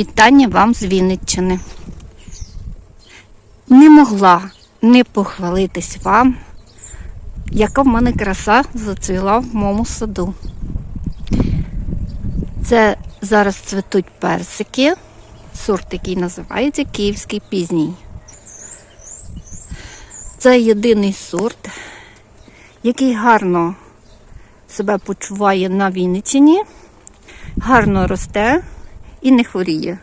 Вітання вам з Вінниччини. Не могла не похвалитись вам, яка в мене краса зацвіла в моєму саду. Це зараз цвітуть персики, сорт, який називається Київський пізній. Це єдиний сорт, який гарно себе почуває на Вінниччині, гарно росте і не хворіє,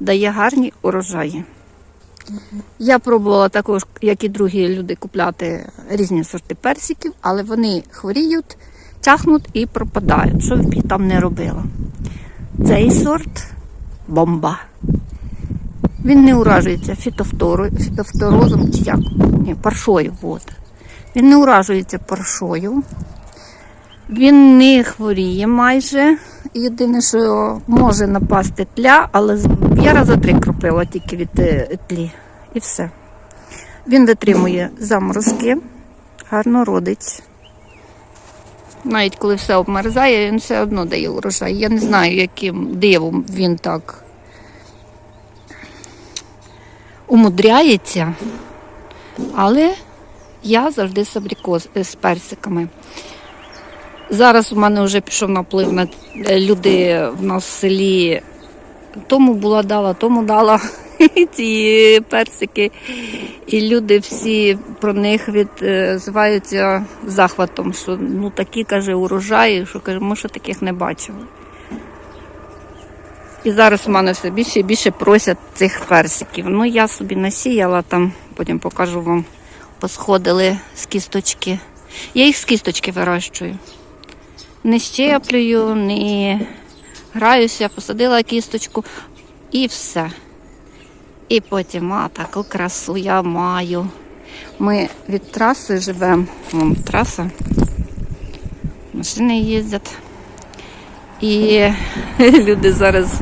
дає гарні урожаї. Я пробувала також, як і другі люди, купляти різні сорти персиків, але вони хворіють, чахнуть і пропадають. Що б я там не робила. Цей сорт бомба. Він не уражується фітофторозом чи як? Ні, паршою. От. Він не уражується паршою. Він не хворіє майже. Єдине, що може напасти тля, але я раза три кропила тільки від е, тлі. І все. Він витримує заморозки, гарно родить. Навіть коли все обмерзає, він все одно дає урожай. Я не знаю, яким дивом він так умудряється, але я завжди з персиками. Зараз у мене вже пішов наплив на е, люди в нас в селі. Тому була дала, тому дала ці персики. І люди всі про них відзиваються захватом, що ну такі каже урожаї, що каже, ми ще таких не бачили. І зараз у мене все більше і більше просять цих персиків. Ну, я собі насіяла там, потім покажу вам, посходили з кісточки. Я їх з кісточки вирощую. Не щеплюю, не граюся, посадила кісточку і все. І потім, а таку красу я маю. Ми від траси живемо. Вон траса. Машини їздять. І люди зараз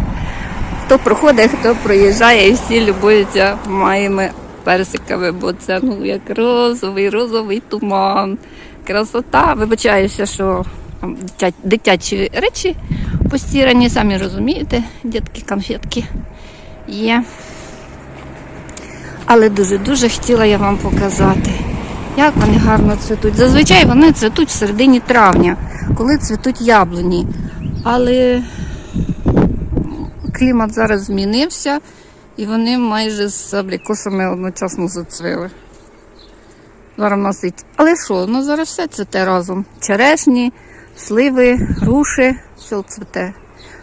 хто проходить, хто проїжджає, і всі любуються моїми персиками, бо це ну як розовий, розовий туман. Красота. Вибачаюся, що дитячі речі постірані, самі розумієте, дітки, конфетки є. Але дуже-дуже хотіла я вам показати, як вони гарно цвітуть. Зазвичай вони цвітуть в середині травня, коли цвітуть яблуні. Але клімат зараз змінився, і вони майже з абрикосами одночасно зацвіли. Зараз нас. Але що, ну зараз все цвіте разом. Черешні, сливи, груші, все цвіте.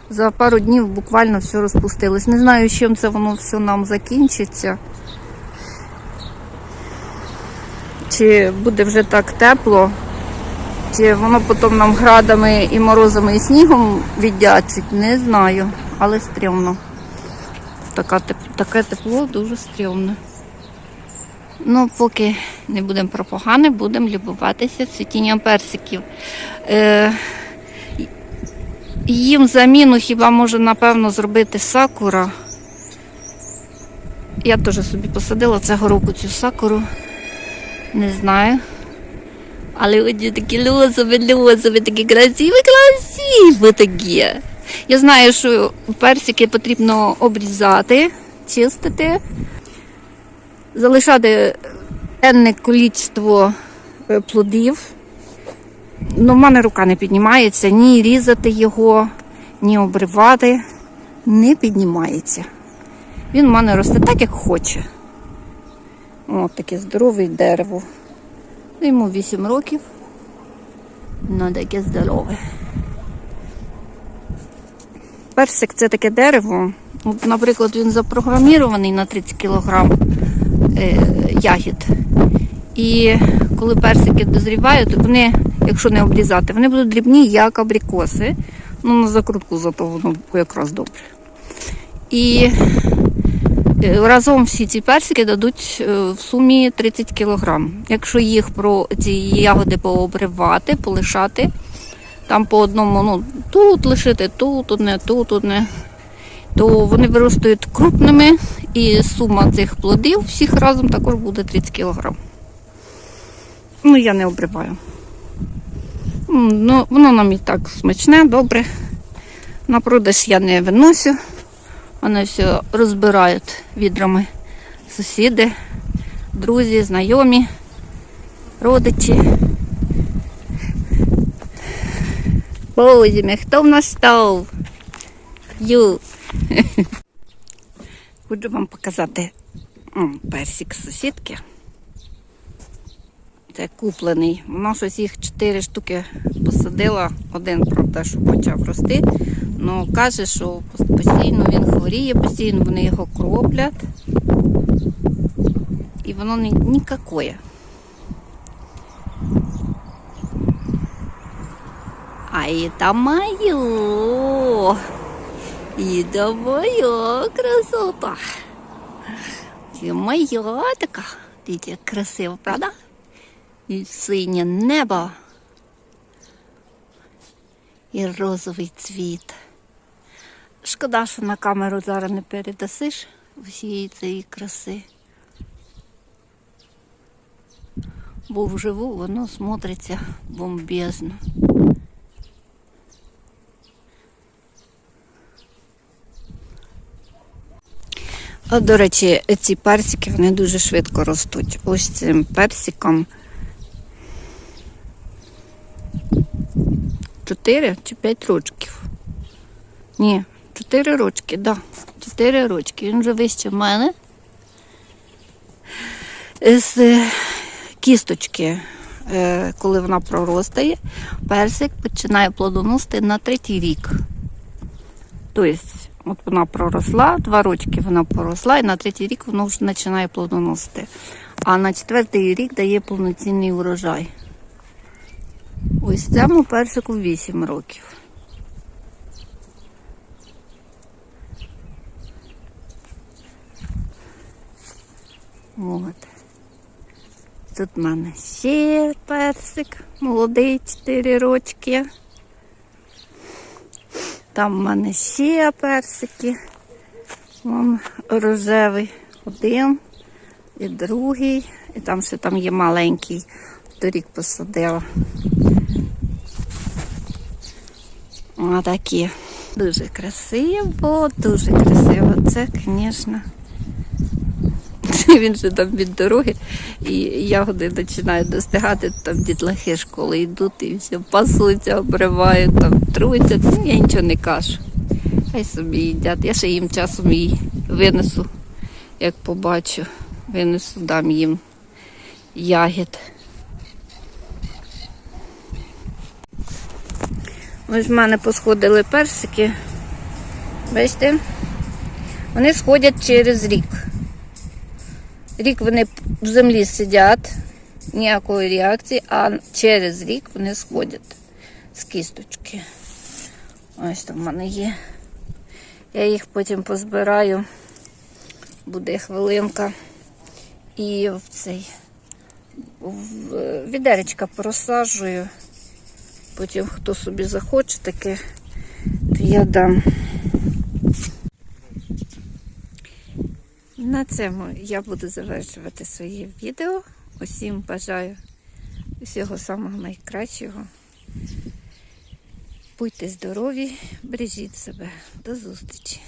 За пару днів буквально все розпустилось. Не знаю, чим це воно все нам закінчиться. Чи буде вже так тепло, чи воно потім нам градами і морозами і снігом віддячить, не знаю, але стрьомно. Така, таке тепло дуже стрьомне. Ну, поки не будемо про погане, будемо любуватися цвітінням персиків. Е, їм заміну хіба може, напевно, зробити сакура. Я теж собі посадила цього року цю сакуру. Не знаю. Але вони такі лозові, лозові, такі красиві, красиві такі. Я знаю, що персики потрібно обрізати, чистити, залишати енне кількість плодів. Ну, в мене рука не піднімається, ні різати його, ні обривати. Не піднімається. Він в мене росте так, як хоче. О, таке здорове дерево. Йому 8 років. Ну, таке здорове. Персик це таке дерево. От, наприклад, він запрограмірований на 30 кг е, ягід. І коли персики дозрівають, вони, якщо не обрізати, вони будуть дрібні, як абрикоси. Ну, на закрутку зато воно якраз добре. І Е, Разом всі ці персики дадуть е, в сумі 30 кг. Якщо їх про ці ягоди пообривати, полишати, там по одному, ну, тут лишити, тут одне, тут одне, то вони виростають крупними і сума цих плодів всіх разом також буде 30 кг. Ну, я не обриваю. Ну, воно нам і так смачне, добре. На продаж я не виносю. Вони все розбирають відрами сусіди, друзі, знайомі, родичі. Боже, хто в нас став? Ю. Хочу вам показати персик сусідки. Це куплений. Вона щось їх чотири штуки посадила. Один, правда, що почав рости. Ну каже, що постійно він хворіє, постійно вони його кроплять. І воно ні, нікакое. А это мое. Это моя красота. І моя така. Дивіться, як красиво, правда? І синє небо. І розовий цвіт. Шкода, що на камеру зараз не передасиш всієї цієї краси. Бо вживу воно смотриться бомбезно. До речі, ці персики вони дуже швидко ростуть. Ось цим персиком 4 чи 5 рочків. Ні, 4 рочки, так. Да. 4 рочки. Він вже вище в мене. З е, кісточки, е, коли вона проростає, персик починає плодоносити на третій рік. Тобто, от вона проросла, два рочки вона поросла, і на третій рік воно вже починає плодоносити. А на четвертий рік дає повноцінний урожай. Ось цьому персику 8 років. От. Тут в мене ще персик, молодий, 4 рочки. Там в мене ще персики. Вон рожевий один і другий. І там ще там є маленький. Торік посадила. Отакі. Дуже красиво, дуже красиво. Це, звісно. Він же там від дороги, і ягоди починають достигати, там дітлахи школи йдуть і все пасуться, обривають, там труються. Ну, Я нічого не кажу. Хай собі їдять. Я ще їм часом і винесу, як побачу. Винесу, дам їм ягід. Ось в мене посходили персики. Бачите? Вони сходять через рік. Рік вони в землі сидять, ніякої реакції, а через рік вони сходять з кісточки. Ось там в мене є. Я їх потім позбираю, буде хвилинка. І в цей в відеречка просаджую. Потім хто собі захоче таке, то я дам. На цьому я буду завершувати своє відео. Усім бажаю всього самого найкращого. Будьте здорові, бережіть себе. До зустрічі!